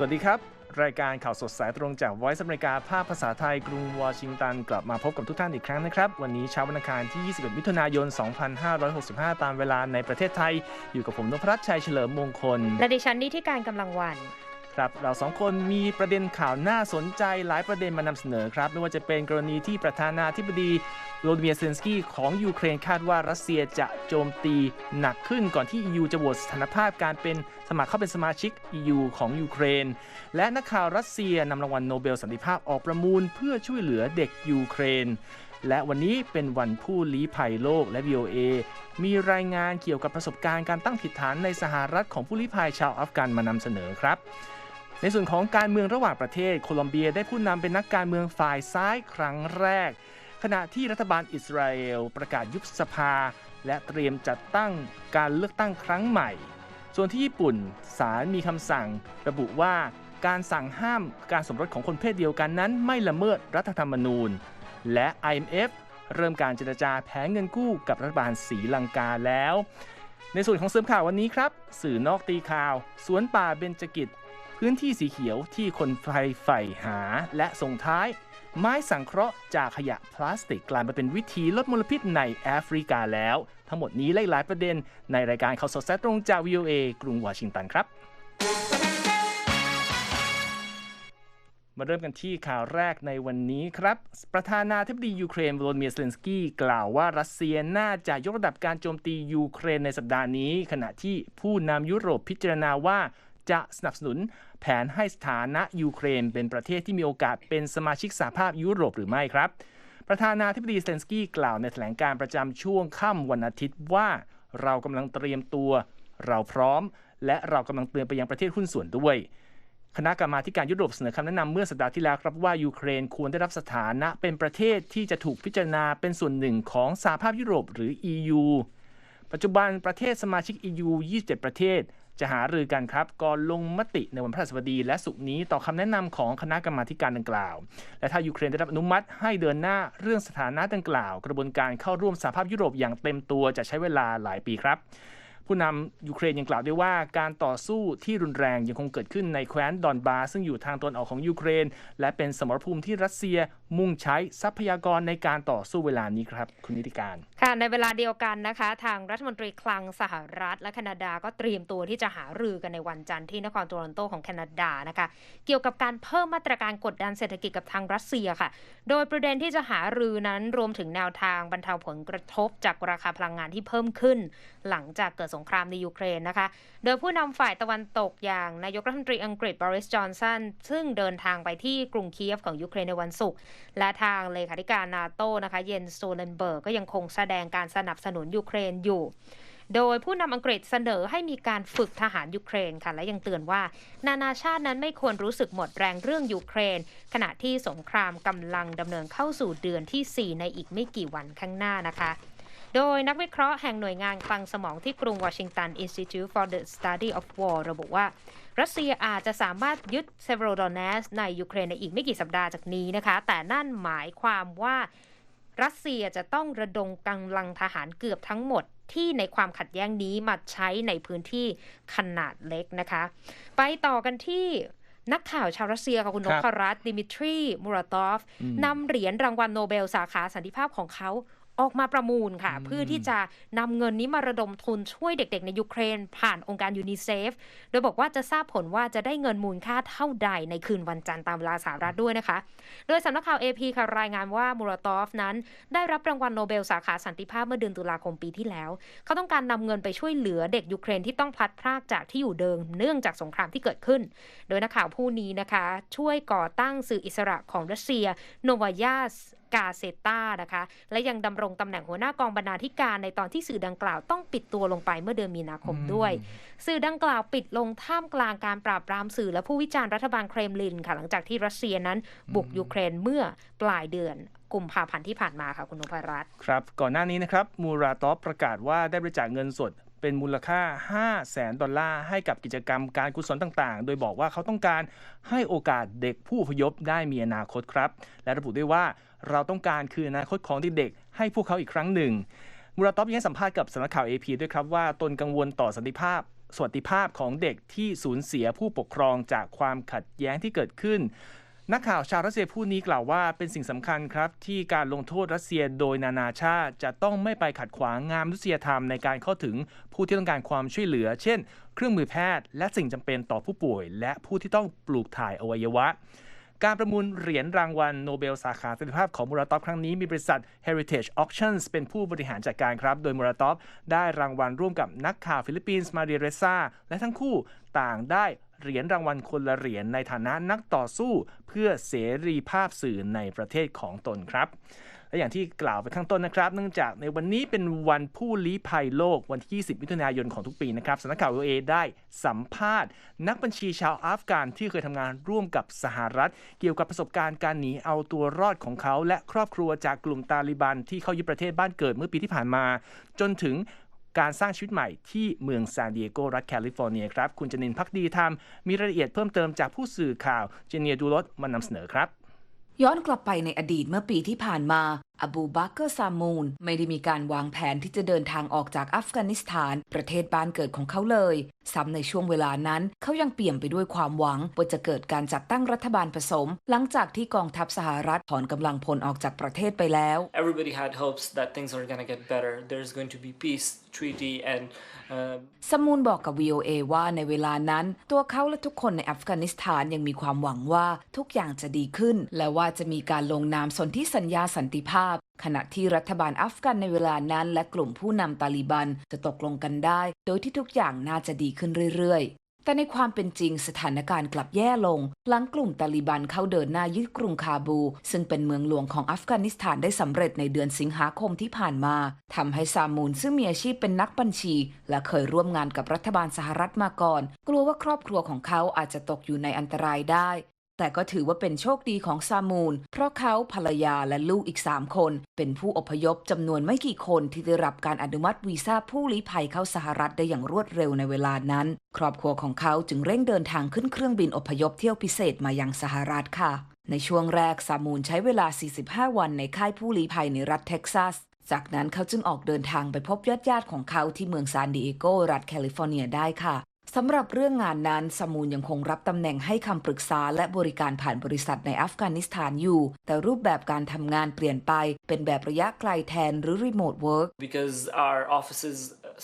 สวัสดีครับ รายการข่าวสดสายตรงจาก Voice อเมริกาภาคภาษาไทยกรุงวอชิงตัน กลับมาพบกับทุกท่านอีกครั้งนะครับ วันนี้เช้าวันอังคารที่ 21 มิถุนายน 2565 ตามเวลาในประเทศไทย อยู่กับผมนพรัตน์ชัยเฉลิมมงคล และดิฉันนิติการกำลังวันครับเราสองคนมีประเด็นข่าวน่าสนใจหลายประเด็นมานำเสนอครับ ไม่ว่าจะเป็นกรณีที่ประธานาธิบดี โวลดิเมียเซนสกี้ของยูเครนคาดว่ารัสเซียจะโจมตีหนักขึ้นก่อนที่ EU จะโหวตสถานภาพการเป็นสมัครเข้าเป็นสมาชิก EU ของยูเครน และนักข่าวรัสเซียนำรางวัลโนเบลสันติภาพออกประมูลเพื่อช่วยเหลือเด็กยูเครน และวันนี้เป็นวันผู้ลี้ภัยโลกและ VOA มีรายงานเกี่ยวกับประสบการณ์การตั้งถิ่นฐานในสหรัฐของผู้ลี้ภัยชาวอัฟกันมานำเสนอครับในส่วนของการเมืองระหว่างประเทศ โคลอมเบียได้ผู้นำเป็นนักการเมืองฝ่ายซ้ายครั้งแรก ขณะที่รัฐบาลอิสราเอลประกาศยุบสภา และเตรียมจัดตั้งการเลือกตั้งครั้งใหม่ ส่วนที่ญี่ปุ่นศาลมีคำสั่ง ระบุว่าการสั่งห้ามการสมรสของคนเพศเดียวกันนั้น ไม่ละเมิดรัฐธรรมนูญ และ IMF เริ่มการเจรจาแผนเงินกู้กับรัฐบาลศรีลังกาแล้ว ในส่วนของเสริมข่าววันนี้ครับ สื่อนอกตีข่าว สวนป่าเบญจกิจ พื้นที่สีเขียวที่คนไฟใฝ่หาและส่งท้าย ไม้สังเคราะห์จากขยะพลาสติกกลายมาเป็นวิธีลดมลพิษในแอฟริกาแล้ว ทั้งหมดนี้และหลายประเด็น ในรายการข่าวสดแซตรงจาก VOA กรุงวอชิงตันครับ มาเริ่มกันที่ข่าวแรกในวันนี้ครับ ประธานาธิบดียูเครนโวลเมียร์เซเลนสกี้กล่าวว่ารัสเซียน่าจะยกระดับการโจมตียูเครนในสัปดาห์นี้ ขณะที่ผู้นำยุโรปพิจารณาว่า จะสนับสนุนแผนให้สถานะยูเครน เป็นประเทศที่มีโอกาสเป็นสมาชิกสหภาพยุโรปหรือไม่ครับ ประธานาธิบดีเซนสกี้กล่าวในแถลงการประจำช่วงค่ำวันอาทิตย์ว่าเรากำลังเตรียมตัว เราพร้อม และเรากำลังเตือนไปยังประเทศหุ้นส่วนด้วยคณะกรรมาธิการยุโรปเสนอคำแนะนำเมื่อสัปดาห์ที่แล้วครับว่ายูเครนควรได้รับสถานะเป็นประเทศที่จะถูกพิจารณาเป็นส่วนหนึ่งของสหภาพยุโรปหรือ EU ปัจจุบันประเทศสมาชิก EU 27 ประเทศ จะหารือกันครับก่อนลงมติในวันพฤหัสบดี และสุกนี้ต่อคำแนะนำของคณะกรรมาการดังกล่าว และถ้ายูเครนได้รับอนุมัติให้เดินหน้าเรื่องสถานะดังกล่าว กระบวนการเข้าร่วมสหภาพยุโรปอย่างเต็มตัวจะใช้เวลาหลายปีครับ ผู้นำยูเครนยังกล่าวด้วยว่าการต่อสู้ที่รุนแรงยังคงเกิดขึ้นในแคว้นดอนบาซึ่งอยู่ทางตอนออกของยูเครน และเป็นสมรภูมิที่รัสเซียมุ่งใช้ทรัพยากรในการต่อสู้เวลานี้ครับ คุณนิติการ ค่ะ ในเวลาเดียวกันนะคะ ทางรัฐมนตรีคลังสหรัฐและแคนาดาก็เตรียมตัวที่จะหารือกันในวันจันทร์ที่นครโตรอนโตของแคนาดานะคะ เกี่ยวกับการเพิ่มมาตรการกดดันเศรษฐกิจกับทางรัสเซียค่ะ โดยประเด็นที่จะหารือนั้นรวมถึงแนวทางบรรเทาผลกระทบจากราคาพลังงานที่เพิ่มขึ้น หลังจากเกิดสงงครามในยูเครนนะคะ โดยผู้นำฝ่ายตะวันตกอย่างนายกรัฐมนตรีอังกฤษบริสจอนสันซึ่งเดินทางไปที่กรุงเคียฟของยูเครนในวันศุกร์และทางเลขาธิการนาโตนะคะเยนสโตเลนเบิร์กก็ยังคงแสดงการสนับสนุนยูเครนอยู่โดยผู้นำอังกฤษเสนอให้มีการฝึกทหารยูเครนค่ะ และยังเตือนว่า นานาชาตินั้นไม่ควรรู้สึกหมดแรงเรื่องยูเครน ขณะที่สงครามกำลังดำเนินเข้าสู่เดือนที่ 4 ในอีกไม่กี่วันข้างหน้านะคะ โดยนักวิเคราะห์แห่งหน่วยงานคลังสมองที่กรุงวอชิงตัน Institute for the Study of War ระบุว่า รัสเซียอาจจะสามารถยึดเซเวโรดอนเนสในยูเครนในอีกไม่กี่สัปดาห์จากนี้นะคะ แต่นั่นหมายความว่ารัสเซียจะต้องระดมกำลังทหารเกือบทั้งหมดที่ในความขัดแย้งนี้มาใช้ในพื้นที่ขนาดเล็กนะคะ ไปต่อกันที่นักข่าวชาวรัสเซียค่ะคุณนครับพรัตน์ดิมิทรี มูราตอฟอืมนำเหรียญรางวัลโนเบลสาขาสันติภาพของเขา ออกมาประมูลค่ะอืมเพื่อที่จะนำเงินนี้มาระดมทุนช่วยเด็กๆ ในยูเครน ผ่านองค์การยูนิเซฟ โดยบอกว่าจะทราบผลว่าจะได้เงินมูลค่าเท่าใดในคืนวันจันทร์ตามเวลาสหรัฐด้วยนะคะ โดยสำนักข่าว AP ค่ะรายงานว่ามูราตอฟนั้น ได้รับรางวัลโนเบลสาขาสันติภาพเมื่อเดือนตุลาคมปีที่แล้ว เขาต้องการนำเงินไปช่วยเหลือเด็กยูเครนที่ต้องพลัดพรากจากที่อยู่เดิมเนื่องจากสงครามที่เกิดขึ้น โดยนักข่าวผู้นี้นะคะ ช่วยก่อตั้งสื่ออิสระของรัสเซียโนวายาส กาเซตานะคะ และยังดำรงตำแหน่งหัวหน้ากองบรรณาธิการในตอนที่สื่อดังกล่าวต้องปิดตัวลงไปเมื่อเดือนมีนาคมด้วย สื่อดังกล่าวปิดลงท่ามกลางการปราบปรามสื่อและผู้วิจารณ์รัฐบาลเครมลินค่ะหลังจากที่รัสเซียนั้นบุกยูเครนเมื่อปลายเดือนกุมภาพันธ์ที่ผ่านมาค่ะคุณนพรัตน์ครับ ก่อนหน้านี้นะครับมูราตอฟประกาศว่าได้บริจาคเงินสดเป็นมูลค่า 5 0 0แสนดอลลาร์ ให้กับกิจกรรมการกุศลต่างๆ โดยบอกว่าเขาต้องการให้โอกาสเด็กผู้อพยพได้มีอนาคตครับ และระบุด้วยว่า เราต้องการคืออนาคตของเด็กๆให้พวกเขาอีกครั้งหนึ่งมูราตอฟยังให้สัมภาษณ์กับสำนักข่าว AP ด้วยครับว่าตนกังวลต่อสันติภาพ สวัสดิภาพของเด็กที่สูญเสียผู้ปกครองจากความขัดแย้งที่เกิดขึ้น นักข่าวชาวรัสเซียผู้นี้กล่าวว่าเป็นสิ่งสำคัญครับ ที่การลงโทษรัสเซียโดยนานาชาติ จะต้องไม่ไปขัดขวางงามมนุษยธรรมในการเข้าถึงผู้ที่ต้องการความช่วยเหลือ เช่น เครื่องมือแพทย์ และสิ่งจำเป็นต่อผู้ป่วย และผู้ที่ต้องปลูกถ่ายอวัยวะ การประมูลเหรียญรางวัลโนเบลสาขาสันติภาพของมูราตอฟครั้งนี้มีบริษัท Heritage Auctions เป็นผู้บริหารจัดการครับ โดยมูราตอฟได้รางวัลร่วมกับนักข่าวฟิลิปปินส์มาเรียเรซ่าและทั้งคู่ต่างได้เหรียญรางวัลคนละเหรียญในฐานะนักต่อสู้ เพื่อเสรีภาพสื่อในประเทศของตนครับ และอย่างที่กล่าวไปข้างต้นนะครับ เนื่องจากในวันนี้เป็นวันผู้ลี้ภัยโลกวันที่ 20 มิถุนายนของทุกปีนะครับสำนักข่าว VOA ได้สัมภาษณ์ นักบัญชีชาวอัฟกานที่เคยทำงานร่วมกับสหรัฐ เกี่ยวกับประสบการณ์การหนีเอาตัวรอดของเขา และครอบครัวจากกลุ่มตาลิบันที่เข้ายึดประเทศบ้านเกิดเมื่อปีที่ผ่านมา จนถึงการสร้างชีวิตใหม่ที่เมืองซานดิเอโกรัฐแคลิฟอร์เนียครับ คุณจนินพักดีธรรมมีรายละเอียดเพิ่มเติมจากผู้สื่อข่าวเจเนียดูรสมานำเสนอครับ ย้อนกลับไปในอดีตเมื่อปีที่ผ่านมา อบูบักเกอร์ซามูนไม่ได้มีการวางแผนที่จะเดินทางออกจากอัฟกานิสถาน ประเทศบ้านเกิดของเขาเลย ซ้ำในช่วงเวลานั้น เขายังเปี่ยมไปด้วยความหวัง ว่าจะเกิดการจัดตั้งรัฐบาลผสม หลังจากที่กองทัพสหรัฐถอนกำลังพลออกจากประเทศไปแล้ว everybody had hopes that things are going to get better. There's going to be peace treaty and uh, สมูนบอกกับ VOA ว่าในเวลานั้น ตัวเขาและทุกคนในอัฟกานิสถานยังมีความหวังว่าทุกอย่างจะดีขึ้น และว่าจะมีการลงนามสนธิสัญญาสันติภาพขณะที่รัฐบาลอัฟกันในเวลานั้น และกลุ่มผู้นำตาลิบันจะตกลงกันได้ โดยที่ทุกอย่างน่าจะดีขึ้นเรื่อยๆ แต่ในความเป็นจริงสถานการณ์กลับแย่ลง หลังกลุ่มตาลิบันเข้าเดินหน้ายึดกรุงคาบู ซึ่งเป็นเมืองหลวงของอัฟกานิสถานได้สำเร็จในเดือนสิงหาคมที่ผ่านมาทำให้ซามูนซึ่งมีอาชีพเป็นนักบัญชี และเคยร่วมงานกับรัฐบาลสหรัฐมาก่อน กลัวว่าครอบครัวของเขาอาจจะตกอยู่ในอันตรายได้ แต่ก็ถือว่าเป็นโชคดีของซามูนเพราะเขาภรรยาและลูกอีก 3 คน เป็นผู้อพยพจำนวนไม่กี่คนที่ได้รับการอนุมัติวีซ่าผู้ลี้ภัยเข้าสหรัฐได้อย่างรวดเร็วในเวลานั้น ครอบครัวของเขาจึงเร่งเดินทางขึ้นเครื่องบินอพยพเที่ยวพิเศษมายังสหรัฐค่ะ ในช่วงแรกซามูนใช้เวลา 45 วันในค่ายผู้ลี้ภัยในรัฐเท็กซัสจากนั้นเขาจึงออกเดินทางไปพบญาติญาติๆของเขาที่เมืองซานดิเอโกรัฐแคลิฟอร์เนียได้ค่ะ สำหรับเรื่องงานนั้นสมูนยังคงรับตำแหน่งให้คำปรึกษาและบริการผ่านบริษัทในอัฟกานิสถานอยู่ แต่รูปแบบการทำงานเปลี่ยนไป เป็นแบบระยะไกลแทนหรือ remote work because our offices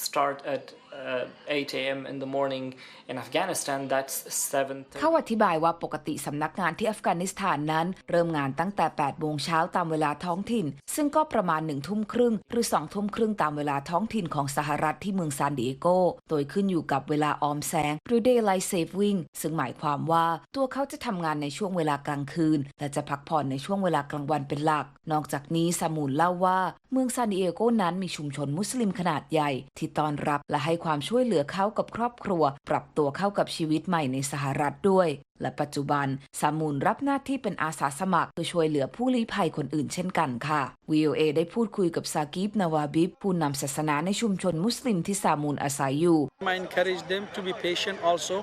start at uh, 8 a.m. in the morning in Afghanistan, that's 7 เขาอธิบายว่าปกติสำนักงานที่อัฟกานิสถานนั้น เริ่มงานตั้งแต่ 8 โมงเช้าตามเวลาท้องถิ่น ซึ่งก็ประมาณ 1 ทุ่มครึ่ง หรือ 2 ทุ่มครึ่งตามเวลาท้องถิ่นของสหรัฐที่เมืองซานดิเอโก โดยขึ้นอยู่กับเวลาออมแสง หรือ daylight saving ซึ่งหมายความว่าตัวเขาจะทำงานในช่วงเวลากลางคืน และจะพักผ่อนในช่วงเวลากลางวันเป็นหลัก นอกจากนี้ซามูลเล่าว่า เมืองซานดิเอโกนั้นมีชุมชนมุสลิมขนาดใหญ่ ที่ต้อนรับและให้ความช่วยเหลือเขากับครอบครัว ปรับตัวเข้ากับชีวิตใหม่ในสหรัฐด้วยและปัจจุบันซามูลรับหน้าที่เป็นอาสาสมัครเพื่อช่วยเหลือผู้ลี้ภัยคนอื่นเช่นกันค่ะ VOA ได้พูดคุยกับซากิบนาวาบิบผู้นำศาสนาในชุมชนมุสลิมที่ซามูลอาศัยอยู่ I encourage them to be patient also,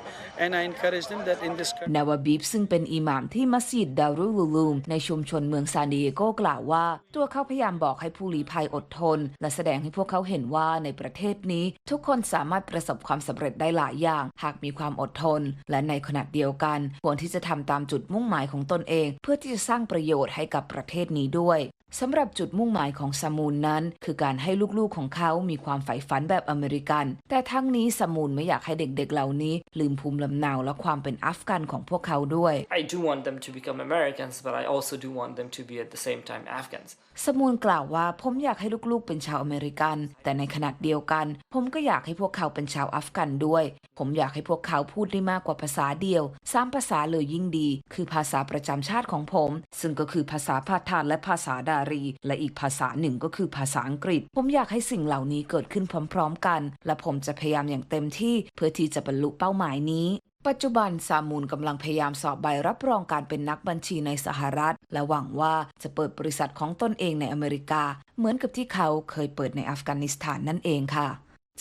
and I encourage them that in this country. นาวาบิบซึ่งเป็นอิหม่ามที่มัสยิดดารุลูลูมในชุมชนเมืองซานดิเอโกกล่าวว่า ตัวเขาพยายามบอกให้ผู้ลี้ภัยอดทน และแสดงให้พวกเขาเห็นว่าในประเทศนี้ ทุกคนสามารถประสบความสำเร็จได้หลายอย่าง หากมีความอดทน และในขณะเดียวกันควรที่จะทำตามจุดมุ่งหมายของตนเอง เพื่อที่จะสร้างประโยชน์ให้กับประเทศนี้ด้วยสำหรับจุดมุ่งหมายของซามูนนั้น คือการให้ลูกๆของเขามีความใฝ่ฝันแบบอเมริกัน แต่ทั้งนี้ซามูนไม่อยากให้เด็กๆเหล่านี้ ลืมภูมิลำเนาและความเป็นอัฟกันของพวกเขาด้วย I do want them to become Americans, but I also do want them to be at the same time Afghans. สมูลกล่าวว่าผมอยากให้ลูกๆเป็นชาวอเมริกัน แต่ในขณะเดียวกัน ผมก็อยากให้พวกเขาเป็นชาวอัฟกันด้วย ผมอยากให้พวกเขาพูดได้มากกว่าภาษาเดียวสามภาษาเลยยิ่งดี คือภาษาประจำชาติของผม ซึ่งก็คือภาษาพาทานและภาษาดารี และอีกภาษาหนึ่งก็คือภาษาอังกฤษ ผมอยากให้สิ่งเหล่านี้เกิดขึ้นพร้อม ๆ กัน และผมจะพยายามอย่างเต็มที่เพื่อที่จะบรรลุเป้าหมายนี้ ปัจจุบันซามูลกำลังพยายามสอบใบรับรองการเป็นนักบัญชีในสหรัฐ และหวังว่าจะเปิดบริษัทของตนเองในอเมริกา เหมือนกับที่เขาเคยเปิดในอัฟกานิสถานนั่นเองค่ะ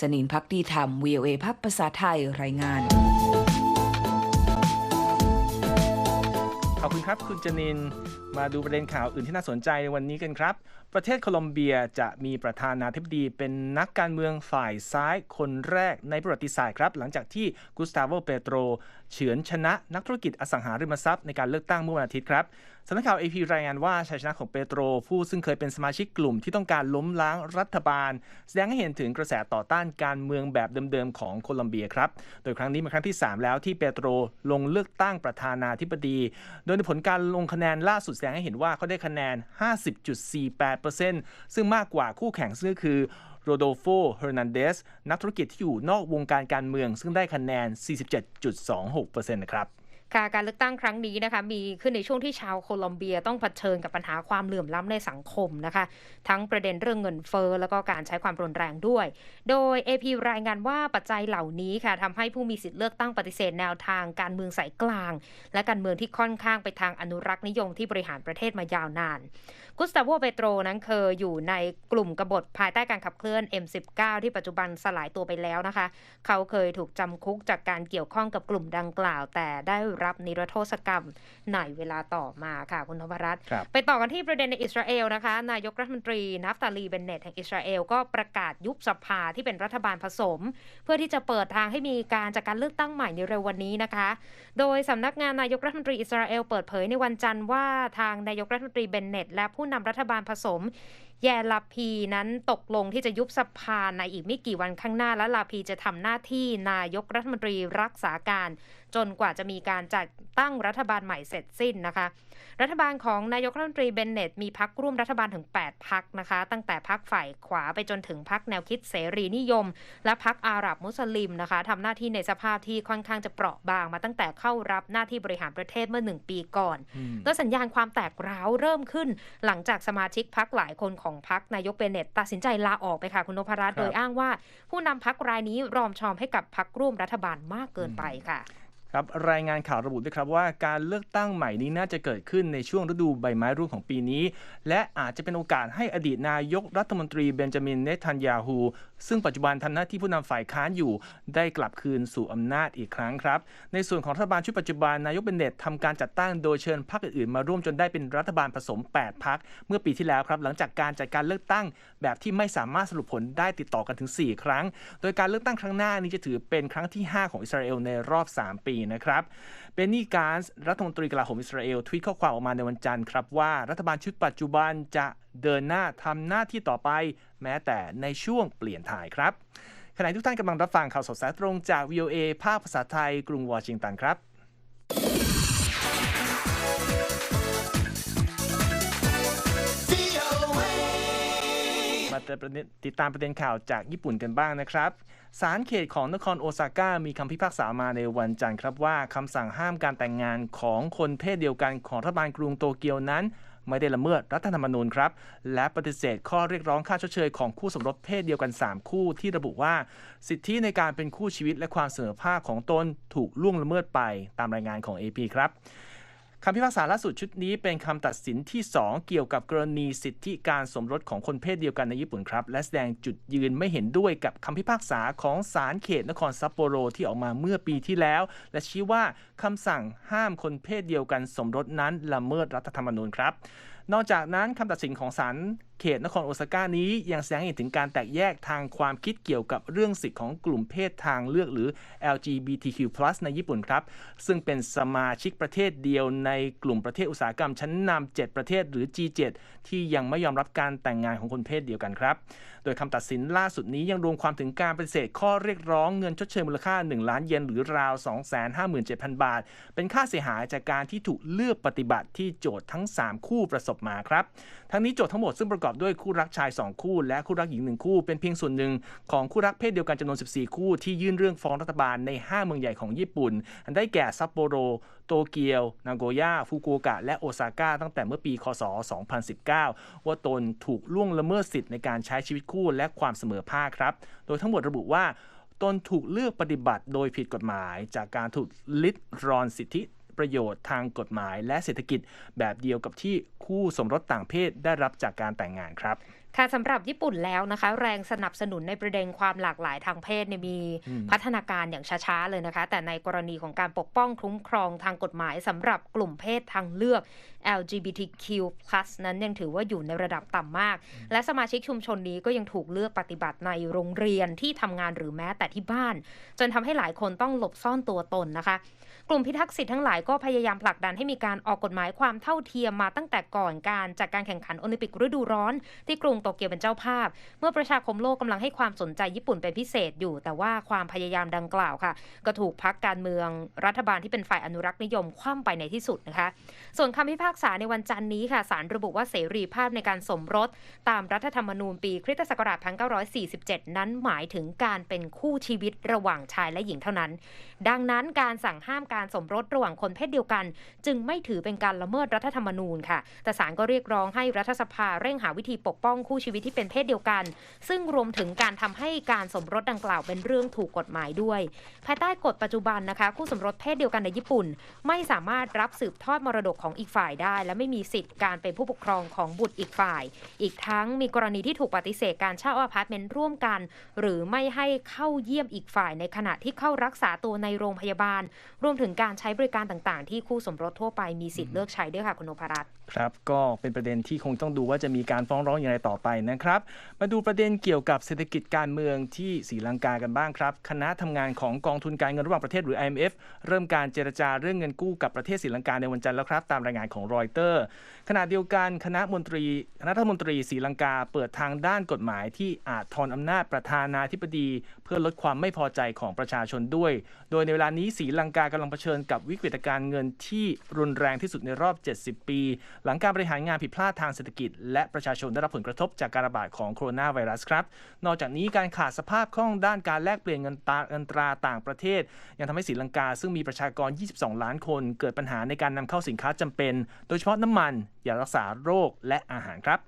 จนินพักดีธรรม VOA พักภาษาไทยรายงาน ขอบคุณครับคุณจนิน มาดูประเด็นข่าวอื่นที่น่าสนใจในวันนี้กันครับ ประเทศโคลอมเบียจะมีประธานาธิบดีเป็นนักการเมืองฝ่ายซ้ายคนแรกในประวัติศาสตร์ครับ หลังจากที่กุสตาโว เปโตร เฉือนชนะนักธุรกิจอสังหาริมทรัพย์ในการเลือกตั้งเมื่อวันอาทิตย์ครับ สำนักข่าว AP รายงานว่าชัยชนะของเปโตร ผู้ซึ่งเคยเป็นสมาชิกกลุ่มที่ต้องการล้มล้างรัฐบาล แสดงให้เห็นถึงกระแสต่อต้านการเมืองแบบเดิมๆ ของโคลอมเบียครับ โดยครั้งนี้เป็นครั้งที่ 3 แล้วที่เปโตรลงเลือกตั้งประธานาธิบดี โดยในผลการลงคะแนนล่าสุดแสดงให้เห็นว่าเขาได้คะแนน 50.48%ซึ่งมากกว่าคู่แข่งซึ่งก็คือโรโดโฟ เฮอร์นันเดส นักธุรกิจที่อยู่นอกวงการการเมือง ซึ่งได้คะแนน 47.26%นะครับ ค่ะการเลือกตั้งครั้งนี้นะคะมีขึ้นในช่วงที่ชาวโคลอมเบียต้องเผชิญกับปัญหาความเหลื่อมล้ำในสังคมนะคะ ทั้งประเด็นเรื่องเงินเฟอ้อแล้วก็การใช้ความรุนแรงด้วย โดย AP รายงานว่าปัจจัยเหล่านี้ค่ะทำให้ผู้มีสิทธิ์เลือกตั้งปฏิเสธแนวทางการเมืองสายกลาง และการเมืองที่ค่อนข้างไปทางอนุรักษ์นิยมที่บริหารประเทศมายาวนาน กุสตาโวเปโตรนั้นเคยอยู่ในกลุ่มกบฏภายใต้การขับเคลื่อน M19 ที่ปัจจุบันสลายตัวไปแล้วนะคะ เขาเคยถูกจำคุกจากการเกี่ยวข้องกับกลุ่มดังกล่าว แต่ได้รับนิรโทษกรรมในเวลาต่อมาค่ะคุณธวรัตน์ครับไปต่อกันที่ประเด็นในอิสราเอลนะคะ นายกรัฐมนตรีนัฟตาลีเบนเนตแห่งอิสราเอลก็ประกาศยุบสภาที่เป็นรัฐบาลผสม เพื่อที่จะเปิดทางให้มีการจัดการเลือกตั้งใหม่ในเร็ววันนี้นะคะ โดยสำนักงานนายกรัฐมนตรีอิสราเอลเปิดเผยในวันจันทร์ว่าทางนายกรัฐมนตรีเบนเนตและผู้นำรัฐบาลผสม แยลาพีนั้นตกลงที่จะยุบสภาในอีกไม่กี่วันข้างหน้า และลาพีจะทำหน้าที่นายกรัฐมนตรีรักษาการ จนกว่าจะมีการจัดตั้งรัฐบาลใหม่เสร็จสิ้นนะคะ รัฐบาลของนายกรัฐมนตรีเบนเนตมีพักร่วมรัฐบาลถึง 8 พักนะคะ ตั้งแต่พักฝ่ายขวาไปจนถึงพักแนวคิดเสรีนิยม และพักอาหรับมุสลิมนะคะทำหน้าที่ในสภาพที่ค่อนข้างจะเปราะบางมาตั้งแต่เข้ารับหน้าที่บริหารประเทศเมื่อหนึ่งปีก่อนโดยสัญญาณความแตกร้าวเริ่มขึ้น หลังจากสมาชิกพักหลายคนของพักนายกเบนเนตตัดสินใจลาออกไปค่ะคุณนพรัตน์ครับโดยอ้างว่า ผู้นำพักรายนี้รอมชอมให้กับพักร่วมรัฐบาลมากเกินไปค่ะ ครับรายงานข่าวระบุด้วยครับว่าการเลือกตั้งใหม่นี้น่าจะเกิดขึ้นในช่วงฤดูใบไม้ร่วงของปีนี้ และอาจจะเป็นโอกาสให้อดีตนายกรัฐมนตรีเบนจามินเนทันยาฮูซึ่งปัจจุบันทำหน้าที่ผู้นำฝ่ายค้านอยู่ ได้กลับคืนสู่อำนาจอีกครั้งครับ ในส่วนของรัฐบาลชุดปัจจุบันนายกเบนเนตทำการจัดตั้งโดยเชิญพรรคอื่นๆมาร่วมจนได้เป็นรัฐบาลผสม 8พรรคเมื่อปีที่แล้วครับหลังจากการจัดการเลือกตั้ง แบบที่ไม่สามารถสรุปผลได้ติดต่อกันถึง 4 ครั้ง โดยการเลือกตั้งครั้งหน้านี้จะถือเป็นครั้งที่ 5 ของอิสราเอลในรอบ 3 ปีนะครับ เบนนี่การส์รัฐมนตรีกลาโหมอิสราเอลทวีตข้อความออกมาในวันจันทร์ครับว่ารัฐบาลชุดปัจจุบันจะเดินหน้าทำหน้าที่ต่อไป แม้แต่ในช่วงเปลี่ยนถ่ายครับขณะที่ทุกท่านกำลังรับฟังข่าวสดสายตรงจาก VOA ภาคภาษาไทย กรุงวอชิงตันครับมาติดตามประเด็นข่าวจากญี่ปุ่นกันบ้างนะครับ ศาลเขตของนครโอซาก้ามีคำพิพากษามาในวันจันทร์ครับว่าคำสั่งห้ามการแต่งงานของคนเพศเดียวกันของรัฐบาลกรุงโตเกียวนั้น ไม่ได้ละเมิดรัฐธรรมนูญครับ และปฏิเสธข้อเรียกร้องค่าชดเชยของคู่สมรสเพศเดียวกัน 3 คู่ที่ระบุว่า สิทธิในการเป็นคู่ชีวิตและความเสมอภาคของตนถูกล่วงละเมิดไปตามรายงานของ AP ครับ คำพิพากษาล่าสุดชุดนี้เป็นคำตัดสินที่ 2 เกี่ยวกับกรณีสิทธิการสมรสของคนเพศเดียวกันในญี่ปุ่นครับ และแสดงจุดยืนไม่เห็นด้วยกับคำพิพากษาของศาลเขตนครซัปโปโรที่ออกมาเมื่อปีที่แล้ว และชี้ว่าคำสั่งห้ามคนเพศเดียวกันสมรสนั้นละเมิดรัฐธรรมนูญครับ นอกจากนั้นคำตัดสินของศาล เขตนครโอซาก้านี้ยังแสดงให้เห็นถึงการแตกแยกทางความคิดเกี่ยวกับเรื่องสิทธิของกลุ่มเพศทางเลือกหรือ LGBTQ+ ในญี่ปุ่นครับ ซึ่งเป็นสมาชิกประเทศเดียวในกลุ่มประเทศอุตสาหกรรมชั้นนำ7ประเทศหรือ G7 ที่ยังไม่ยอมรับการแต่งงานของคนเพศเดียวกันครับ โดยคำตัดสินล่าสุดนี้ยังรวมความถึงการปฏิเสธข้อเรียกร้องเงินชดเชยมูลค่า 1 ล้านเยนหรือราว 257,000 บาท เป็นค่าเสียหายจากการที่ถูกเลือกปฏิบัติที่โจทย์ทั้ง 3 คู่ประสบมาครับ ทั้งนี้โจทย์ทั้งหมดซึ่งประกอบด้วยคู่รักชาย 2 คู่ และคู่รักหญิง 1 คู่ เป็นเพียงส่วนหนึ่งของคู่รักเพศเดียวกันจำนวน 14 คู่ที่ยื่นเรื่องฟ้องรัฐบาลใน 5 เมืองใหญ่ของญี่ปุ่นอันได้แก่ซัปโปโร โตเกียว นางโกย่า ฟุกุโอกะ และโอซาก้าตั้งแต่เมื่อปี คศ 2019 ว่าตนถูกล่วงละเมิดสิทธิ์ในการใช้ชีวิตคู่และความเสมอภาคครับ โดยทั้งหมดระบุว่าตนถูกเลือกปฏิบัติโดยผิดกฎหมาย จากการถูกลิดรอนสิทธิ ประโยชน์ทางกฎหมายและเศรษฐกิจ แบบเดียวกับที่คู่สมรสต่างเพศได้รับจากการแต่งงานครับ ค่ะสำหรับญี่ปุ่นแล้วนะคะ แรงสนับสนุนในประเด็นความหลากหลายทางเพศเนี่ยมีอืมพัฒนาการอย่างช้าๆเลยนะคะ แต่ในกรณีของการปกป้องคุ้มครองทางกฎหมายสำหรับกลุ่มเพศทางเลือก LGBTQ+ นั้นยังถือว่าอยู่ในระดับต่ำมาก และสมาชิกชุมชนนี้ก็ยังถูกเลือกปฏิบัติในโรงเรียนที่ทำงานหรือแม้แต่ที่บ้าน จนทำให้หลายคนต้องหลบซ่อนตัวตนนะคะ กลุ่มพิทักษ์สิทธิ์ทั้งหลายก็พยายามผลักดันให้มีการออกกฎหมายความเท่าเทียมมาตั้งแต่ก่อนการจัดการแข่งขันโอลิมปิกฤดูร้อนที่กรุงโตเกียวเป็นเจ้าภาพ เมื่อประชาคมโลกกำลังให้ความสนใจญี่ปุ่นเป็นพิเศษอยู่ แต่ว่าความพยายามดังกล่าวค่ะ ก็ถูกพักการเมืองรัฐบาลที่เป็นฝ่ายอนุรักษ์นิยมคว่ำไปในที่สุดนะคะ ส่วนคำพิพากษาในวันจันทร์นี้ค่ะศาลระบุว่าเสรีภาพในการสมรส ตามรัฐธรรมนูญปีคริสตศักราช 1947 นั้นหมายถึงการเป็นคู่ชีวิตระหว่างชายและหญิงเท่านั้น ดังนั้นการสั่งห้ามการสมรสระหว่างคนเพศเดียวกัน จึงไม่ถือเป็นการละเมิดรัฐธรรมนูญค่ะ แต่ศาลก็เรียกร้องให้รัฐสภาเร่งหาวิธีปกป้องคู่ชีวิตที่เป็นเพศเดียวกัน ซึ่งรวมถึงการทำให้การสมรสดังกล่าวเป็นเรื่องถูกกฎหมายด้วย ภายใต้กฎปัจจุบันนะคะ คู่สมรสเพศเดียวกันในญี่ปุ่น ไม่สามารถรับสืบทอดมรดกของอีกฝ่ายได้ และไม่มีสิทธิ์การเป็นผู้ปกครองของบุตรอีกฝ่าย อีกทั้งมีกรณีที่ถูกปฏิเสธการเช่าอพาร์ตเมนต์ร่วมกัน หรือไม่ให้เข้าเยี่ยมอีกฝ่ายในขณะที่เข้ารักษาตัวในโรงพยาบาล รวมถึงการใช้บริการต่างๆ ที่คู่สมรสทั่วไปมีสิทธิ์เลือกใช้ด้วยค่ะคุณนพรัตน์ ครับก็เป็นประเด็นที่คงต้องดูว่าจะมีการฟ้องร้องอย่างไรต่อไปนะครับ มาดูประเด็นเกี่ยวกับเศรษฐกิจการเมืองที่ศรีลังกากันบ้างครับ คณะทำงานของกองทุนการเงินระหว่างประเทศหรือ IMF เริ่มการเจรจาเรื่องเงินกู้กับประเทศศรีลังกาในวันจันทร์แล้วครับตามรายงานของรอยเตอร์ขณะเดียวกันคณะมนตรีคณะรัฐมนตรีศรีลังกาเปิดทางด้านกฎหมายที่อาจทอนอำนาจประธานาธิบดี เพื่อลดความไม่พอใจของประชาชนด้วย โดยในเวลานี้ศรีลังกากำลังเผชิญกับวิกฤตการเงินที่รุนแรงที่สุดในรอบ 70 ปีหลังการบริหารงานผิดพลาดทางเศรษฐกิจ และประชาชนได้รับผลกระทบจากการระบาดของโคโรนาไวรัสครับ นอกจากนี้การขาดสภาพคล่องด้านการแลกเปลี่ยนเงินตราเงินตราต่างประเทศ ยังทำให้ศรีลังกาซึ่งมีประชากร 22 ล้านคน เกิดปัญหาในการนำเข้าสินค้าจำเป็น โดยเฉพาะน้ำมันยารักษาโรคและอาหารครับ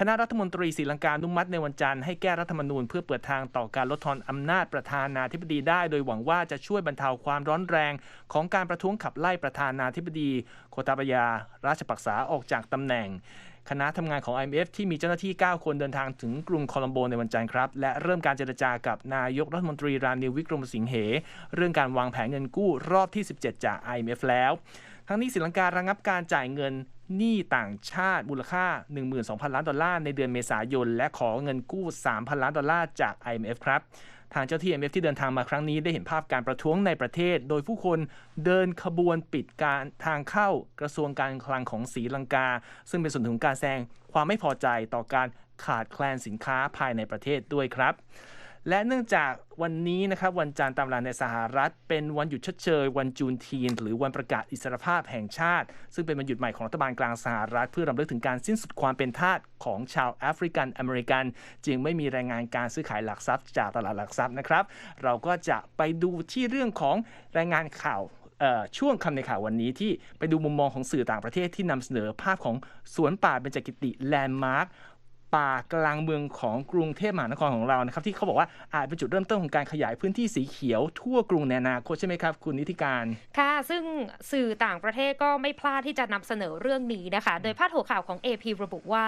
คณะรัฐมนตรีศรีลังกาอนุมัติในวันจันทร์ให้แก้รัฐธรรมนูญเพื่อเปิดทางต่อการลดทอนอำนาจประธานาธิบดีได้ โดยหวังว่าจะช่วยบรรเทาความร้อนแรง ของการประท้วงขับไล่ประธานาธิบดี โคตาบยา ราชปักษาออกจากตำแหน่งคณะทำงานของ IMF ที่มีเจ้าหน้าที่ 9 คนเดินทางถึงกรุงโคลัมโบในวันจันทร์ครับ และเริ่มการเจรจากับนายกรัฐมนตรีรานิลวิกรมสิงเห เรื่องการวางแผนเงินกู้รอบที่ 17 จาก IMF แล้ว ทั้งนี้ศรีลังการะงับการจ่ายเงิน หนี้ต่างชาติมูลค่า 12,000 ล้านดอลลาร์ในเดือนเมษายน และขอเงินกู้ 3,000 ล้านดอลลาร์จาก IMF ครับทางเจ้าที่ IMF ที่เดินทางมาครั้งนี้ได้เห็นภาพการประท้วงในประเทศ โดยผู้คนเดินขบวนปิดการทางเข้ากระทรวงการคลังของศรีลังกา ซึ่งเป็นส่วนหนึ่งของการแสดงความไม่พอใจต่อการขาดแคลนสินค้าภายในประเทศด้วยครับ และเนื่องจากวันนี้นะครับวันจันทร์ตามเวลาในสหรัฐ เป็นวันหยุดชดเชย วันจูนทีน หรือวันประกาศอิสรภาพแห่งชาติ ซึ่งเป็นวันหยุดใหม่ของรัฐบาลกลางสหรัฐ เพื่อรำลึกถึงการสิ้นสุดความเป็นทาสของชาวแอฟริกันอเมริกัน จึงไม่มีรายงานการซื้อขายหลักทรัพย์จากตลาดหลักทรัพย์นะครับ เราก็จะไปดูที่เรื่องของรายงานข่าวช่วงคำในข่าววันนี้ที่ไปดูมุมมองของสื่อต่างประเทศที่นำเสนอภาพของสวนป่าเบญจกิติแลนด์มาร์ค ป่ากลางเมืองของกรุงเทพมหานครของเรานะครับที่เขาบอกว่าอาจเป็นจุดเริ่มต้นของการขยายพื้นที่สีเขียวทั่วกรุงในอนาคตใช่ไหมครับ คุณนิติการ ค่ะ ซึ่งสื่อต่างประเทศก็ไม่พลาดที่จะนำเสนอเรื่องนี้นะคะ โดยพาดหัวข่าวของ AP ระบุว่า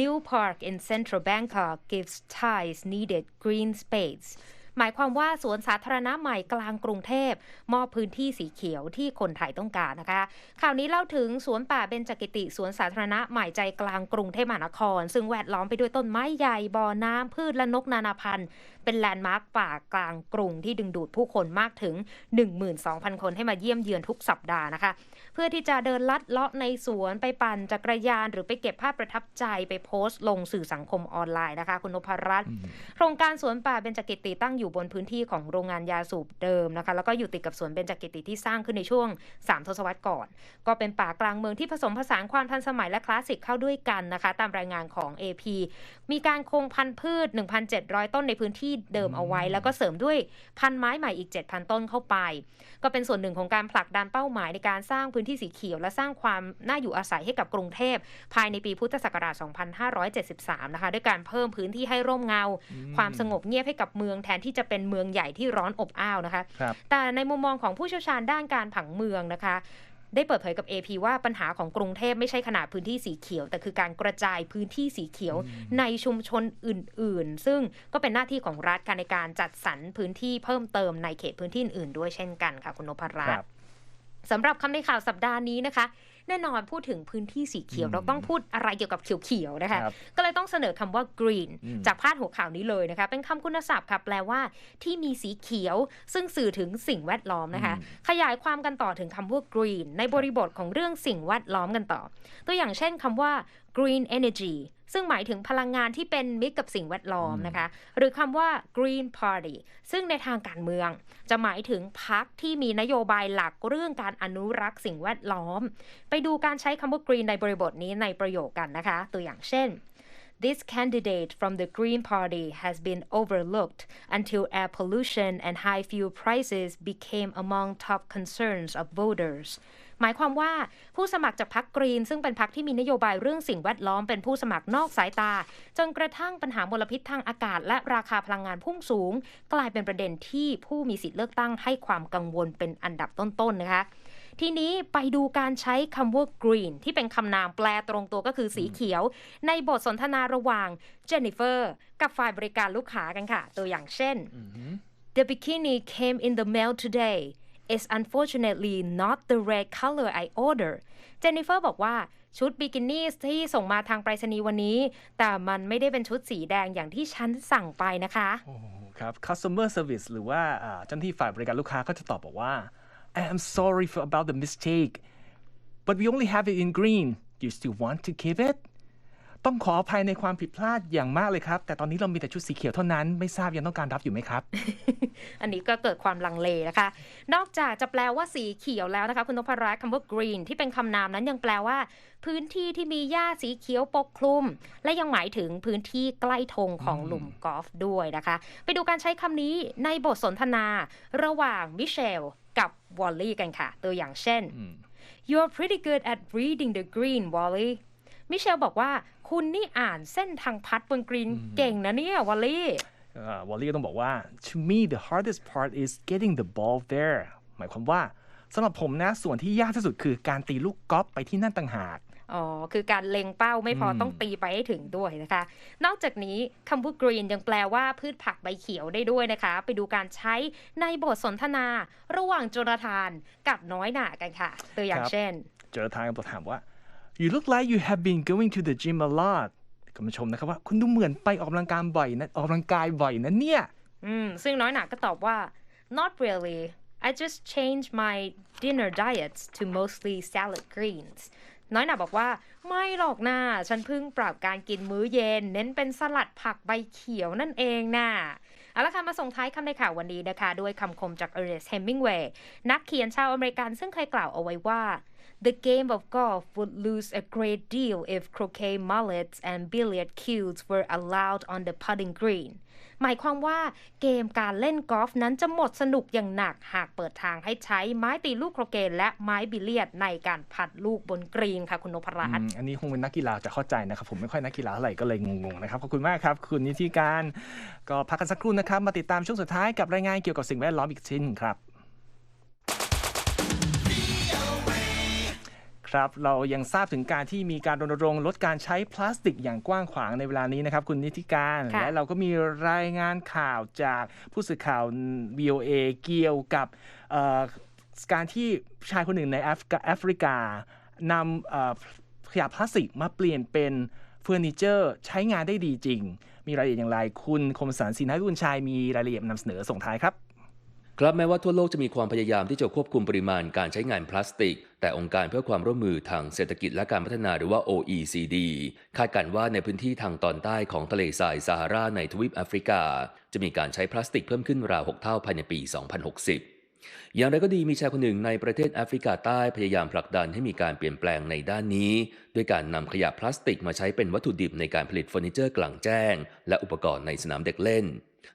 New Park in Central Bangkok gives Thais needed green space หมายความว่าสวนสาธารณะใหม่กลางกรุงเทพมอบพื้นที่สีเขียวที่คนไทยต้องการนะคะข่าวนี้เล่าถึงสวนป่าเบญจกิติสวนสาธารณะใหม่ใจกลางกรุงเทพมหานคร ซึ่งแวดล้อมไปด้วยต้นไม้ใหญ่บ่อน้ำพืชและนกนานาพันธุ์ เป็นแลนด์มาร์คป่ากลางกรุงที่ดึงดูดผู้คนมากถึง 12,000 คนให้มาเยี่ยมเยือนทุกสัปดาห์นะคะ พื่อที่จะเดินลัดเลาะในสวนไปปั่นจักรยาน หรือไปเก็บภาพประทับใจไปโพสต์ลงสื่อสังคมออนไลน์นะคะ คุณนพรัตน์โครงการสวนป่าเบญจกิติตั้งอยู่บนพื้นที่ของโรงงานยาสูบเดิมนะคะ แล้วก็อยู่ติดกับสวนเบญจกิติที่สร้างขึ้นในช่วง 3 ทศวรรษก่อน ก็เป็นป่ากลางเมืองที่ผสมผสานความทันสมัยและคลาสสิกเข้าด้วยกันนะคะ ตามรายงานของ AP มีการคงพันธุ์พืช 1,700 ต้นในพื้นที่เดิมเอาไว้ แล้วก็เสริมด้วยพันไม้ใหม่อีก 7,000 ต้นเข้าไป ก็เป็นส่วนหนึ่งของการผลักดันเป้าหมายในการสร้างพื้นที่สีเขียว และสร้างความน่าอยู่อาศัยให้กับกรุงเทพ ภายในปีพุทธศักราช 2573 นะคะ ด้วยการเพิ่มพื้นที่ให้ร่มเงา ความสงบเงียบให้กับเมืองแทนที่จะเป็นเมืองใหญ่ที่ร้อนอบอ้าวนะคะครับแต่ในมุมมองของผู้เชี่ยวชาญด้านการผังเมืองนะคะได้เปิดเผยกับ AP ว่าปัญหาของกรุงเทพไม่ใช่ขนาดพื้นที่สีเขียว แต่คือการกระจายพื้นที่สีเขียวในชุมชนอื่น ๆ ซึ่งก็เป็นหน้าที่ของรัฐการในการจัดสรรพื้นที่เพิ่มเติมในเขตพื้นที่อื่นๆด้วยเช่นกันค่ะคุณนพรัคตรับน์ สำหรับคำในข่าวสัปดาห์นี้นะคะ แน่นอนพูดถึงพื้นที่สีเขียวอืมเราต้องพูดอะไรเกี่ยวกับเขียวๆนะคะครับก็เลยต้องเสนอคำว่า green อืมจากพาดหัวข่าวนี้เลยนะคะ เป็นคำคุณศัพท์ค่ะแปลว่าที่มีสีเขียว ซึ่งสื่อถึงสิ่งแวดล้อมนะคะ ขยายความกันต่อถึงคำว่า green ในบริบทของเรื่องสิ่งแวดล้อมกันต่อ ตัวอย่างเช่นคำว่า green energy ซึ่งหมายถึงพลังงานที่เป็นมิตรกับสิ่งแวดล้อมนะคะ หรือคำว่า green party ซึ่งในทางการเมือง จะหมายถึงพรรคที่มีนโยบายหลักเรื่องการอนุรักษ์สิ่งแวดล้อม ไปดูการใช้คำว่า green ในบริบทนี้ในประโยคกันนะคะ ตัวอย่างเช่น This candidate from the Green Party has been overlooked until air pollution and high fuel prices became among top concerns of voters. หมายความว่าผู้สมัครจากพรรคกรีน ซึ่งเป็นพรรคที่มีนโยบายเรื่องสิ่งแวดล้อมเป็นผู้สมัครนอกสายตา จนกระทั่งปัญหามลพิษทางอากาศ และราคาพลังงานพุ่งสูง กลายเป็นประเด็นที่ผู้มีสิทธิ์เลือกตั้งให้ความกังวลเป็นอันดับต้นๆนะคะ ทีนี้ไปดูการใช้คำว่า green ที่เป็นคำนามแปลตรงตัวก็คือสีเขียว ในบทสนทนาระหว่างเจนนิเฟอร์กับฝ่ายบริการลูกค้ากันค่ะ ตัวอย่างเช่น The bikini came in the mail today. It's unfortunately not the red color I ordered. เจนนิเฟอร์บอกว่าชุดบิกินี่ที่ส่งมาทางไปรษณีย์วันนี้ แต่มันไม่ได้เป็นชุดสีแดงอย่างที่ฉันสั่งไปนะคะโอ้โหครับ customer service หรือว่าอ่าเจ้าหน้าที่ฝ่ายบริการลูกค้าก็จะตอบบอกว่า I am sorry for about the mistake but we only have it in green you still want to keep it ต้องขออภัยในความผิดพลาดอย่างมากเลยครับ แต่ตอนนี้เรามีแต่ชุดสีเขียวเท่านั้น ไม่ทราบยังต้องการรับอยู่ไหมครับ อันนี้ก็เกิดความลังเลนะคะ นอกจากจะแปลว่าสีเขียวแล้วนะคะคุณนพรัตน์คำว่า green ที่เป็นคำนามนั้นยังแปลว่า พื้นที่ที่มีหญ้าสีเขียวปกคลุม และยังหมายถึงพื้นที่ใกล้ธงของหลุมกอล์ฟด้วยนะคะ ไปดูการใช้คำนี้ในบทสนทนา ระหว่างมิเชล กับวอลลี่กันค่ะ ตัวอย่างเช่น You're pretty good at reading the green Wally มิเชลบอกว่าคุณนี่อ่านเส้นทางพัดบนกรีนเก่งนะเนี่ยวอลลี่วอลลี่ก็ต้องบอกว่า to me the hardest part is getting the ball there หมายความว่าสำหรับผมนะ ส่วนที่ยากที่สุดคือการตีลูกกอล์ฟไปที่นั่นต่างหาก อ๋อ คือการเล็งเป้าไม่พออมต้องตีไปให้ถึงด้วยนะคะ นอกจากนี้คำว่า green ยังแปลว่าพืชผักใบเขียวได้ด้วยนะคะ ไปดูการใช้ในบทสนทนา ระหว่างโจนาธานกับน้อยหนากันค่ะ ตัวอย่างเช่นเจอทางตัวถามว่า you look like you have been going to the gym a lot ก็มาชมนะครับว่า คุณดูเหมือนไปออกกำลังกายบ่อยนะออกกำลังกายบ่อยนะเนี่ยอืมซึ่งน้อยหนาก็ตอบว่า not really I just changed my dinner diets to mostly salad greens น้อยหนาบอกว่า ไม่หรอกนะฉันเพิ่งปรับการกินมื้อเย็น เน้นเป็นสลัดผักใบเขียวนั่นเองน่ะเอาละค่ะมาส่งท้ายคำในข่าววันนี้นะคะ ด้วยคำคมจาก Ernest Hemingway นักเขียนชาวอเมริกันซึ่งเคยกล่าวเอาไว้ว่า The game of golf would lose a great deal if croquet mullets and billiard cues were allowed on the putting green หมายความว่าเกมการเล่นกอล์ฟนั้นจะหมดสนุกอย่างหนักหากเปิดทางให้ใช้ไม้ตีลูกโครเกนและไม้บิลเลียดในการผัดลูกบนกรีนค่ะคุณนพรัตน์อันนี้คงเป็นนักกีฬาจะเข้าใจนะครับ ผมไม่ค่อยนักกีฬาเท่าไหร่ก็เลยงงๆนะครับขอบคุณมากครับ คุณนิติการก็พักกันสักครู่นะครับ มาติดตามช่วงสุดท้ายกับรายงานเกี่ยวกับสิ่งแวดล้อมอีกชิ้นหนึ่งครับ ครับเรายังทราบถึงการที่มีการรณรงค์ลดการใช้พลาสติกอย่างกว้างขวางในเวลานี้นะครับ คุณนิติการค่ะและเราก็มีรายงานข่าวจากผู้สื่อข่าว VOA เกี่ยวกับเอ่อการที่ชายคนหนึ่งในแอฟริกาแอฟริกานำเอ่อขยะพลาสติกมาเปลี่ยนเป็นเฟอร์นิเจอร์ใช้งานได้ดีจริง มีรายละเอียดอย่างไร คุณคมสันสินให้คุณชายมีรายละเอียดนำเสนอส่งท้ายครับ ครับแม้ว่าทั่วโลกจะมีความพยายามที่จะควบคุมปริมาณการใช้งานพลาสติก แต่องค์การเพื่อความร่วมมือทางเศรษฐกิจและการพัฒนาหรือว่า OECD คาดการว่าในพื้นที่ทางตอนใต้ของทะเลทรายซาฮาราในทวีปแอฟริกา จะมีการใช้พลาสติกเพิ่มขึ้นราว 6 เท่าภายในปี 2060อย่างไรก็ดีมีชายคนหนึ่งในประเทศแอฟริกาใต้พยายามผลักดันให้มีการเปลี่ยนแปลงในด้านนี้ ด้วยการนำขยะพลาสติกมาใช้เป็นวัตถุดิบในการผลิตเฟอร์นิเจอร์กลางแจ้ง และอุปกรณ์ในสนามเด็กเล่น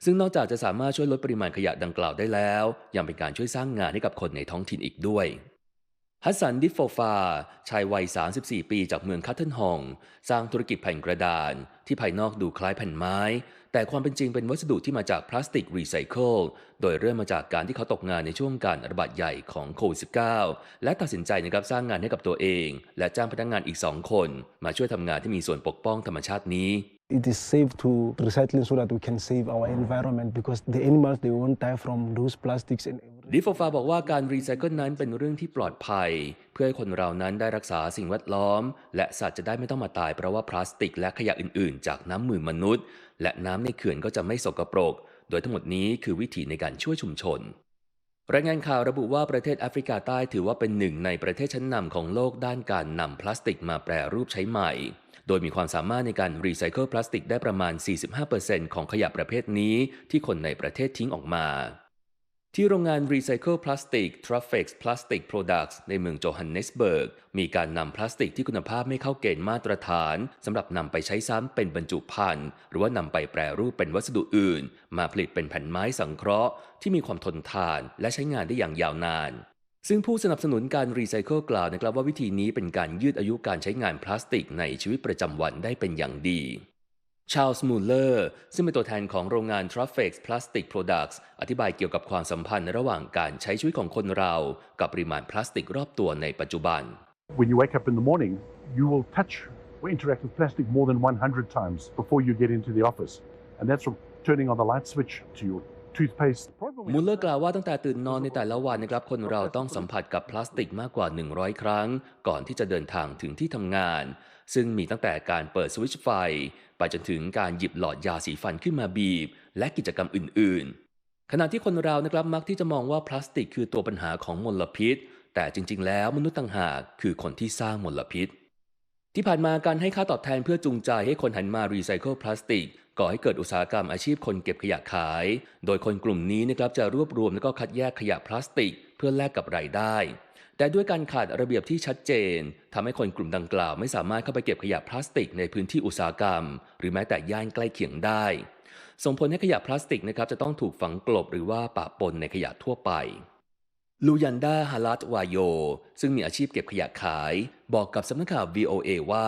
ซึ่งนอกจากจะสามารถช่วยลดปริมาณขยะดังกล่าวได้แล้ว ยังเป็นการช่วยสร้างงานให้กับคนในท้องถิ่นอีกด้วย ฮัสซันดิฟโฟฟา ชายวัย 34 ปีจากเมืองคัตเทิลฮอง สร้างธุรกิจแผ่นกระดาน ที่ภายนอกดูคล้ายแผ่นไม้ แต่ความเป็นจริงเป็นวัสดุที่มาจากพลาสติกรีไซเคิล โดยเริ่มมาจากการที่เขาตกงานในช่วงการระบาดใหญ่ของโควิด -19 และตัดสินใจนะครับสร้างงานให้กับตัวเอง และจ้างพนักงานอีก 2 คน มาช่วยทำงานที่มีส่วนปกป้องธรรมชาตินี้ It is safe to recycling so that we can save our environment because the animals they won't die from those plastics and everything. ดิฟฟฟาบอกว่าการรีไซเคิลนั้นเป็นเรื่องที่ปลอดภัย เพื่อให้คนเรานั้นได้รักษาสิ่งแวดล้อม และสัตว์จะได้ไม่ต้องมาตายเพราะว่าพลาสติกและขยะอื่นๆ จากน้ำมือมนุษย์ และน้ำในเขื่อนก็จะไม่สกปรก โดยทั้งหมดนี้คือวิธีในการช่วยชุมชนรายงานข่าวระบุว่าประเทศแอฟริกาใต้ถือว่าเป็นหนึ่งในประเทศชั้นนำของโลกด้านการนำพลาสติกมาแปรรูปใช้ใหม่ โดยมีความสามารถในการรีไซเคิลพลาสติกได้ประมาณ 45%ของขยะประเภทนี้ที่คนในประเทศทิ้งออกมาที่โรงงานรีไซเคิลพลาสติก t r a f e x Plastic Products ในเมืองโจฮันเนสเบิร์ก มีการนำพลาสติกที่คุณภาพไม่เข้าเกณฑ์มาตรฐานสำหรับนำไปใช้ซ้ำเป็นบรรจุภัณฑ์ หรือว่านำไปแปรรูปเป็นวัสดุอื่น มาผลิตเป็นแผ่นไม้สังเคราะห์ ที่มีความทนทานและใช้งานได้อย่างยาวนาน ซึ่งผู้สนับสนุนการรีไซเคิลกล่าวนะครับว่าวิธีนี้เป็นการยืดอายุการใช้งานพลาสติกในชีวิตประจำวันได้เป็นอย่างดีชาลส์มูลเลอร์ซึ่งเป็นตัวแทนของโรงงาน t r a f e x Plastic Products อธิบายเกี่ยวกับความสัมพันธ์ระหว่างการใช้ชีวิตของคนเรา กับปริมาณพลาสติกรอบตัวในปัจจุบัน When you wake up in the morning, you will touch or interact with plastic more than 100 times before you get into the office. And that's from turning on the light switch to your มูลเลอร์กล่าวว่าตั้งแต่ตื่นนอนในแต่ละวันนะครับคนเราต้องสัมผัสกับพลาสติกมากกว่า 100 ครั้ง ก่อนที่จะเดินทางถึงที่ทำงาน ซึ่งมีตั้งแต่การเปิดสวิตช์ไฟ ไปจนถึงการหยิบหลอดยาสีฟันขึ้นมาบีบ และกิจกรรมอื่น ๆ ขณะที่คนเรานะครับมักที่จะมองว่าพลาสติกคือตัวปัญหาของมลพิษ แต่จริง ๆ แล้วมนุษย์ต่างหากคือคนที่สร้างมลพิษที่ผ่านมาการให้ค่าตอบแทนเพื่อจูงใจให้คนหันมารีไซเคิลพลาสติก ก่อให้เกิดอุตสาหกรรมอาชีพคนเก็บขยะขาย โดยคนกลุ่มนี้นะครับจะรวบรวมและก็คัดแยกขยะพลาสติก เพื่อแลกกับรายได้ แต่ด้วยการขาดระเบียบที่ชัดเจนทำให้คนกลุ่มดังกล่าว ไม่สามารถเข้าไปเก็บขยะพลาสติกในพื้นที่อุตสาหกรรม หรือแม้แต่ย่านใกล้เคียงได้ ส่งผลให้ขยะพลาสติกนะครับจะต้องถูกฝังกลบหรือว่าปะปนในขยะทั่วไปลูยันดาฮารัตวายโย ซึ่งมีอาชีพเก็บขยะขาย บอกกับสำนักข่าว VOA ว่า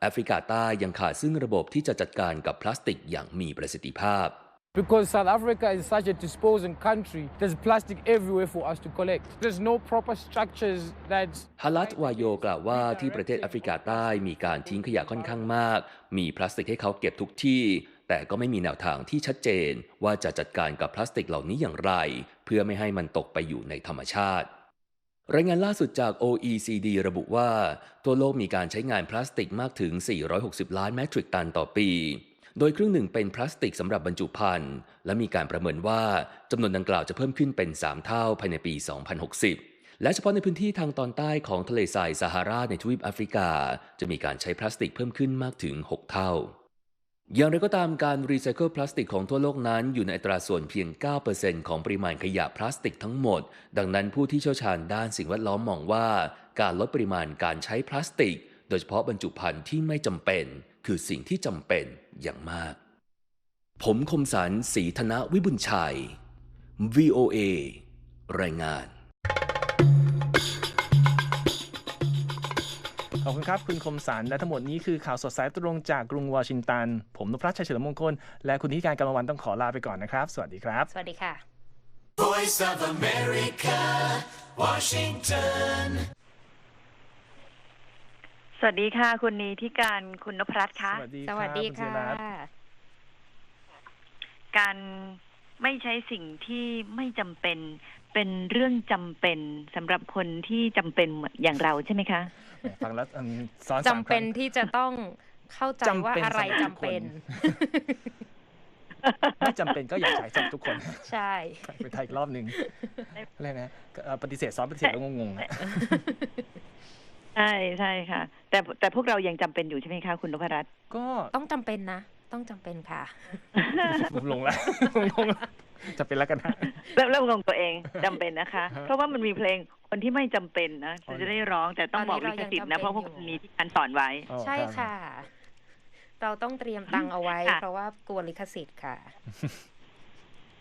แอฟริกาใต้ยังขาดซึ่งระบบที่จะจัดการกับพลาสติกอย่างมีประสิทธิภาพ Because South Africa is such a disposing country, there's plastic everywhere for us to collect. There's no proper structures that ฮารัตวายโยกล่าวว่าที่ประเทศแอฟริกาใต้มีการทิ้งขยะค่อนข้างมาก มีพลาสติกให้เขาเก็บทุกที่ แต่ก็ไม่มีแนวทางที่ชัดเจน ว่าจะจัดการกับพลาสติกเหล่านี้อย่างไร เพื่อไม่ให้มันตกไปอยู่ในธรรมชาติ รายงานล่าสุดจาก OECD ระบุว่า ทั่วโลกมีการใช้งานพลาสติกมากถึง 460 ล้านเมตริกตันต่อปี โดยครึ่งหนึ่งเป็นพลาสติกสำหรับบรรจุภัณฑ์ และมีการประเมินว่าจำนวนดังกล่าวจะเพิ่มขึ้นเป็น 3 เท่าภายในปี 2060 และเฉพาะในพื้นที่ทางตอนใต้ของทะเลทรายซาฮาราในทวีปแอฟริกา จะมีการใช้พลาสติกเพิ่มขึ้นมากถึง 6 เท่า อย่างไรก็ตามการรีไซเคิลพลาสติกของทั่วโลกนั้นอยู่ในอัตราส่วนเพียง 9%ของปริมาณขยะพลาสติกทั้งหมด ดังนั้นผู้ที่เชี่ยวชาญด้านสิ่งแวดล้อมมองว่า การลดปริมาณการใช้พลาสติก โดยเฉพาะบรรจุภัณฑ์ที่ไม่จำเป็น คือสิ่งที่จำเป็นอย่างมาก ผมคมสันศรีธนวิบุญชัย VOA รายงาน ขอบคุณครับ คุณคมสันและทั้งหมดนี้คือข่าวสดสายตรงจากกรุงวอชิงตัน ผมนพรัชชัยเฉลิมมงคล และคุณที่การกำลังวันต้องขอลาไปก่อนนะครับ สวัสดีครับ สวัสดีค่ะ Voice of America, Washington. สวัสดีค่ะ คุณนีที่การคุณนพรัตน์คะสวัสดีสวัสดีรับณค่ะศิรัตน์การไม่ใช้สิ่งที่ไม่จำเป็นเป็นเรื่องจำเป็นสำหรับคนที่จำเป็นเหมือนอย่างเราใช่ไหมคะแหม ฟังแล้วอืมซ้อนจำสามคเป็นรั้งที่จะต้องเข้าใจจำว่าเป็นอะไรสำหรับจำเป็นไม่จำเป็นก็อย่าใช้สำหรับทุกคน ใช่ไปไทยอีกรอบหนึ่งอะไรนะเอ่อปฏิเสธซ้อนปฏิเสธแล้วงงๆนะใช่ใช่ค่ะ แต่แต่พวกเรายังจำเป็นอยู่ใช่ไหมคะคุณนพรัตน์ก็ต้องจำเป็นนะ ต้องจำเป็นค่ะผมลงแล้วงงแล้ว จะเป็นแล้วกันนะเริ่มเริ่มงงตัวเองจำเป็นนะคะฮะเพราะว่ามันมีเพลงคนที่ไม่จำเป็นนะอ๋อจะได้ร้องแต่ต้องบอกตอนนี้ลิเราขสิทธิ์นะยังจำเป็นเพราะพวกอยู่คุณมีที่การสอนไว้อ๋อใช่รับค่ะ เราต้องเตรียมตังค์เอาไว้ค่ะเพราะว่ากลัวลิขสิทธิ์ค่ะ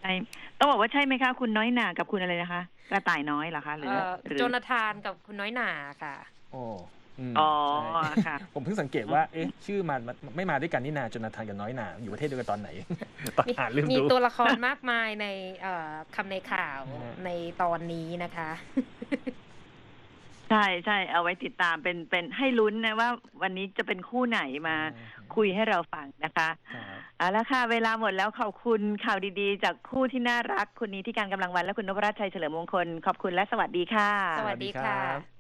ช่ต้องบอกว่าใช่ไหมคะ คุณน้อยหนากับคุณอะไรนะคะ กระต่ายน้อยเหรอคะหรือเอ่อหรือโจนาธานกับคุณน้อยหนาค่ะ โอ้ มอ๋อใช่ค่ะ ผมเพิ่งสังเกตว่า เอ๊ะ ชื่อมันมันไม่มาด้วยกันนี่นาจนนาธานกับน้อยหนา อยู่ประเทศเดียวกันตอนไหน ตอนมีอ่านเรื่องมีดู ตัวละครมากมายในเอ่อคำในข่าวนะฮะในตอนนี้นะคะ ใช่ใช่เอาไว้ติดตามเป็นเป็นให้ลุ้นนะว่า วันนี้จะเป็นคู่ไหนมา คุยให้เราฟังนะคะครับเอาละค่ะ เวลาหมดแล้วขอบคุณข่าวดีๆ จากคู่ที่น่ารักคุณนี้ที่การกำลังวันและคุณนพรัชชัยเฉลิมมงคล ขอบคุณและสวัสดีค่ะ สวัสดีค่ะสวัสดีครับ